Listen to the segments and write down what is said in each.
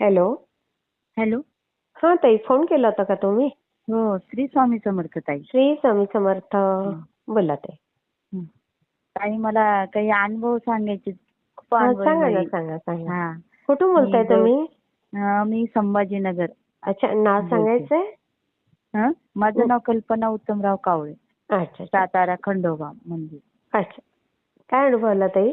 Hello. Hello. हा ताई phone केला होता का तुम्ही? हो श्री स्वामी समर्थ ताई. श्री स्वामी समर्थ. बोला ताई. ताई मला काही अनुभव सांगायचे खूप हा, अनुभव सांगा ना आहे. सांगा सांगा. हा. कुठून बोलताय मी तुम्ही अं, मी संभाजीनगर. अच्छा नाव बोलते. सांगायचंय? हं? माझं नाव कल्पना उत्तमराव कावळे. अच्छा अच्छा. सातारा खंडोबा मंदिर. अच्छा. काय अनुभव आला ताई.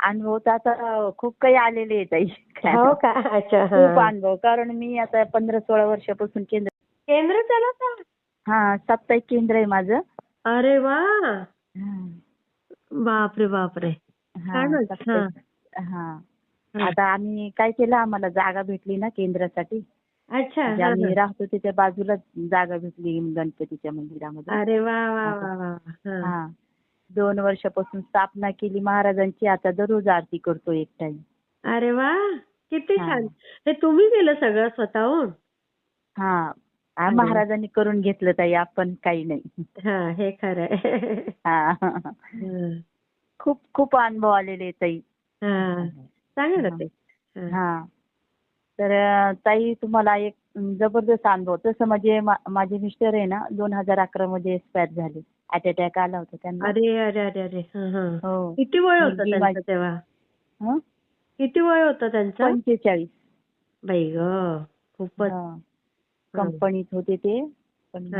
अनुभव तर आता खूप काही आलेले आहे ताई. हो का? अच्छा खूप अनुभव. कारण मी आता पंधरा सोळा वर्षापासून केंद्र केंद्र चालवता हा साप्ताहिक केंद्र आहे माझं. अरे वा. बापरे बापरे. हा, छानच, साप्ताहिक. हा. आता आम्ही काय केलं? आम्हाला जागा भेटली ना केंद्रासाठी. अच्छा म्हणजे हा, आम्ही हा. राहतो त्याच्या बाजूला जागा भेटली गणपतीच्या मंदिरामध्ये. अरे वा वा वा वा हा. हा. दोन वर्षापासून स्थापना केली महाराजांची. आता दररोज आरती करतो एक टाइम अरे वा! किती. छान. हे तुम्ही केलं सगळं स्वतःहून? हा. महाराजांनी करून घेतलं ताई आपण काही नाही. हा हे हं. खूप खूप अनुभव आलेले ताई. हा. सांगा ना ते. हा. तर ताई तुम्हाला एक जबरदस्त अनुभव. तसं म्हणजे माझे मिस्टर आहे ना दोन हजार अकरा मध्ये एक्सपायर झाले. अटॅक अटॅक आला होता त्यांना. अरे अरे अरे अरे. हं, किती वय होतं तेव्हा? किती वय होतं त्यांचं? पंचेचाळीस. बाई ग खूपच. कंपनीत होते ते पण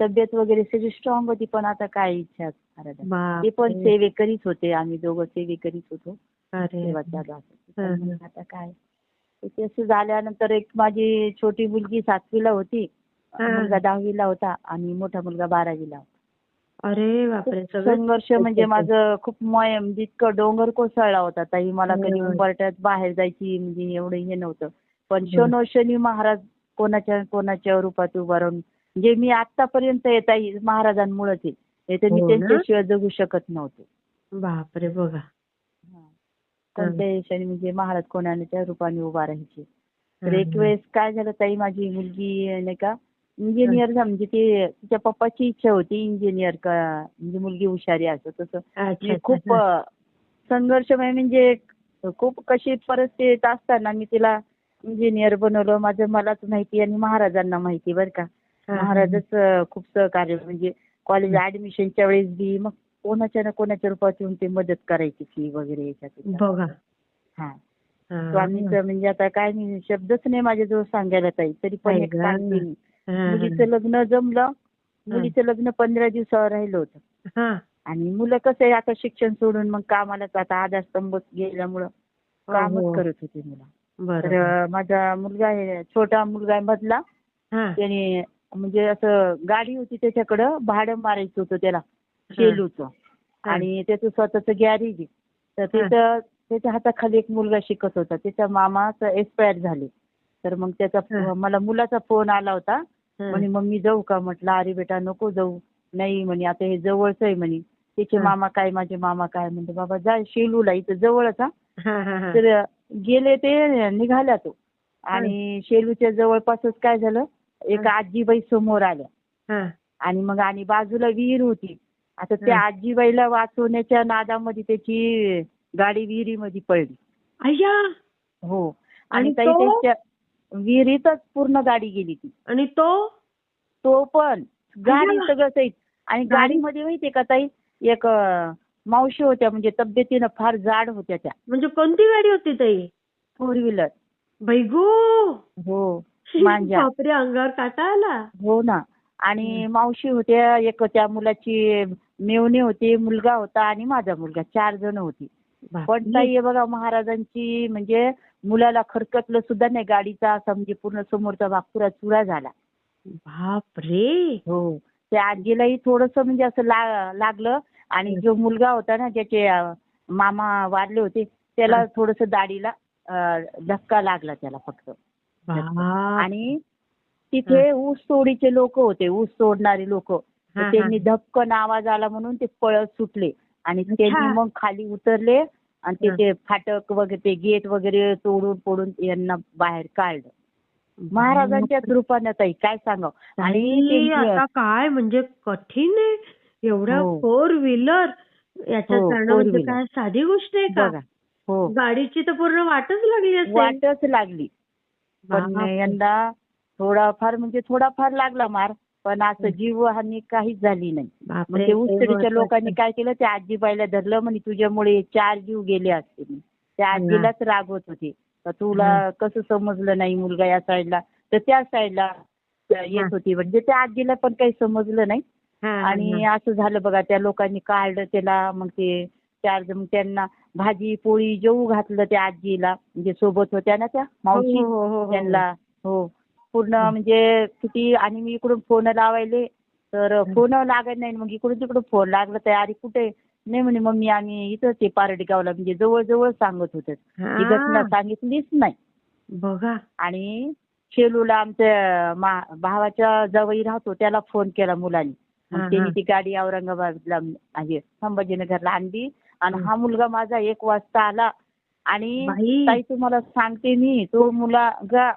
तब्येत वगैरे सगळी स्ट्रॉंग होती पण आता काय इच्छा ते पण सेवेकरीच होते आम्ही दोघं सेवेकरीच होतो. आता काय? ते तसं झाल्यानंतर एक माझी छोटी मुलगी सातवीला होती. मुलगा दहावीला होता आणि मोठा मुलगा बारावीला होता. अरे बापरे संघर्ष म्हणजे माझं खूप मय म्हणजे इतकं डोंगर कोसळला होता ताई मला कधी होय. उंबरट्यात बाहेर जायची म्हणजे एवढं हे नव्हतं पण हं. शनोशनी महाराज कोणाच्या कोणाच्या रूपात उभा राहून म्हणजे मी आतापर्यंत येत आहे महाराजांमुळेच आहे तर मी हो? त्यांच्याशिवाय जगू शकत नव्हते बापरे बघा कोणत्याही क्षणी म्हणजे महाराज कोणाच्या रूपाने उभा राहायचे तर हं, एक हं. वेळेस काय झालं ताई माझी मुलगी नाही का इंजिनियर म्हणजे ते तिच्या पप्पाची इच्छा होती इंजिनियर का म्हणजे मुलगी हुशारी असं तसं. अच्छा, मी अच्छा, खूप संघर्षमय म्हणजे खूप कशी परिस्थितीत असताना मी तिला इंजिनियर बनवलं. माझं मलाच माहिती आणि महाराजांना माहिती बरं का. महाराजच खूप सहकार्य म्हणजे कॉलेज ऍडमिशनच्या वेळेस बी मग कोणाच्या ना कोणाच्या रूपात येऊन ते मदत करायची फी वगैरे याच्यात हा. स्वामीचं म्हणजे आता काय मी शब्दच नाही माझ्याजवळ सांगायला ताई तरी पण मुलीचं लग्न जमलं. मुलीचं लग्न पंधरा दिवसावर राहिलं होतं. हा. आणि मुलं कसं आहे आता शिक्षण सोडून मग कामालाच आता आधारस्तंभ गेल्यामुळं. कामच करत होते मुलं. तर माझा मुलगा आहे छोटा मुलगा आहे मधला. हा. त्याने म्हणजे असं गाडी होती त्याच्याकडं भाडं मारायचं होतं त्याला शेलूचं. आणि त्याचं स्वतःच गॅरेज आहे. तर तिथं त्याच्या हाताखाली एक मुलगा शिकत होता. त्याचा मामा एक्सपायर झाले. तर मग त्याचा. मला मुलाचा फोन आला होता. म्हणे मम्मी जाऊ का? म्हटलं अरे बेटा नको जाऊ. नाही म्हणे आता हे जवळच आहे म्हणे. त्याचे. मामा काय माझे मामा काय? म्हणते बाबा जा शेलूला इथं जवळच हा. तर गेले ते निघाल्या तो. आणि शेलूच्या जवळपासच काय झालं? एक आजीबाई समोर आल्या. आणि मग आणि बाजूला विहीर होती. आता त्या आजीबाईला वाचवण्याच्या नादामध्ये त्याची गाडी विहिरीमध्ये पडली. हो. आणि ताई? त्यांच्या विहिरीतच पूर्ण गाडी गेली ती. आणि तो? तो पण. गाडी. सगळं सहित. आणि गाडी? गाडीमध्ये माहितीये का ताई एक अं, मावशी होत्या म्हणजे तब्येतीनं फार जाड होत्या त्या. म्हणजे कोणती गाडी होती ताई? फोर व्हीलर बैगो हो मांजा. बापरे अंगावर काटा आला. हो ना. आणि मावशी होत्या एक त्या मुलाची मेवणी होती मुलगा होता आणि माझा मुलगा. चार जण होती. पण. ताई हे बघा महाराजांची म्हणजे मुलाला खरकटलं सुद्धा नाही गाडीचा असा म्हणजे पूर्ण समोरचा भाग पुरा चुरा झाला बापरे हो त्या आजीलाही थोडस म्हणजे असं ला- लागलं आणि जो मुलगा होता ना ज्याचे अं, मामा वारले होते त्याला. थोडस दाढीला अं, धक्का लागला त्याला फक्त बाप. आणि तिथे ऊस तोडीचे लोक होते ऊस तोडणारे लोक हा, हा. त्यांनी धपकन आवाज आला म्हणून ते पळत सुटले आणि. त्यांनी मग खाली उतरले आणि ते हा. ते फाटक वगैरे ते गेट वगैरे तोडून फोडून यांना बाहेर काढलं. महाराजांच्याच रूपाने ताई काय सांगावं? आणि आता काय? म्हणजे कठीण आहे. एवढ्या हो. फोर व्हीलर याच्यात हो. काय? साधी गोष्ट आहे का? हो. गाडीची तर पूर्ण वाटच लागली वाटच लागली. पण. यंदा थोडाफार म्हणजे थोडाफार लागला मार. पण असं जीवहानी काहीच झाली नाही. मग बापरे ते महत्वाचं. लोकांनी काय केलं? त्या आजीबाईला धरलं म्हणे तुझ्यामुळे चार जीव गेले असते म्हणे. त्या आजीलाच रागवत होते तर तुला कसं समजलं नाही मुलगा या साईडला? तर त्या साईडला येत होती. म्हणजे त्या आजीला पण काही समजलं नाही. हा, हा, आणि हा. असं झालं बघा त्या लोकांनी काढलं त्याला मग ते चार जण त्यांना भाजी पोळी जेवू घातलं त्या आजीला. म्हणजे सोबत होत्या ना त्या मावशी? हो, हो, हो, हो. त्यांना हो. पूर्ण म्हणजे किती आणि मी इकडून फोन लावायले तर फोन लागत नाही मग इकडून तिकडून फोन लागला तर अरे कुठे? नाही म्हणे मम्मी आम्ही इथं ते पारडगावला म्हणजे जवळ जवळ सांगत होते. ती घटना सांगितलीच नाही. बघा. आणि शेलूला आमच्या भावाच्या जवळ राहतो त्याला फोन केला मुलांनी. त्यांनी ती गाडी औरंगाबादला आहे संभाजीनगरला आणली. आणि. हा मुलगा माझा एक वाजता आला. आणि. ताई तुम्हाला सांगते मी तो मुलगा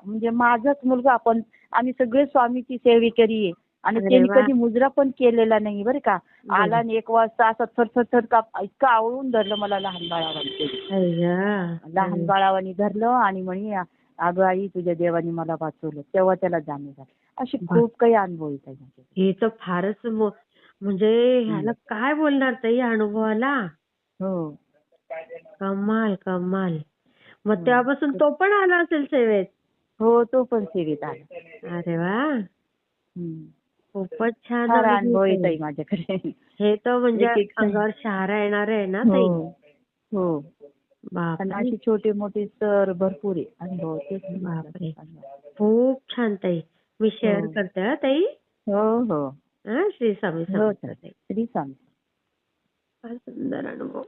म्हणजे माझाच मुलगा पण आम्ही सगळे स्वामीची सेवेकरी आहे आणि त्यांनी. कधी मुजरा पण केलेला नाही बरं का आला आणि एक वाजता असं थर थर का इतकं आवळून धरलं मला लहान बाळावानी. लहान बाळावानी धरलं आणि म्हणे अगं आई तुझ्या देवानी मला वाचवलं तेव्हा त्याला जाणीव झाली असे बा. खूप काही अनुभव माझे. हे तर फारच म्हणजे ह्याला काय बोलणार ताई या अनुभवाला हो कमाल कमाल. मग हं. तेव्हापासून तो पण आला असेल सेवेत? हो तो पण सेवेत आला. अरे वा. खूपच छान फार अनुभव येत ताई. आहे माझ्याकडे. हे तर म्हणजे. अंगावर शहारा येणार आहे ना ताई? हो. हो आणि बापरे अशी छोटे मोठे सर भरपूर आहे. अनुभव बापरे. खूप छान ताई. मी शेअर हो. करते हा ताई. हो हो. हा श्री स्वामी हो समर्थ ताई. ताई. श्री स्वामी. फार सुंदर अनुभव.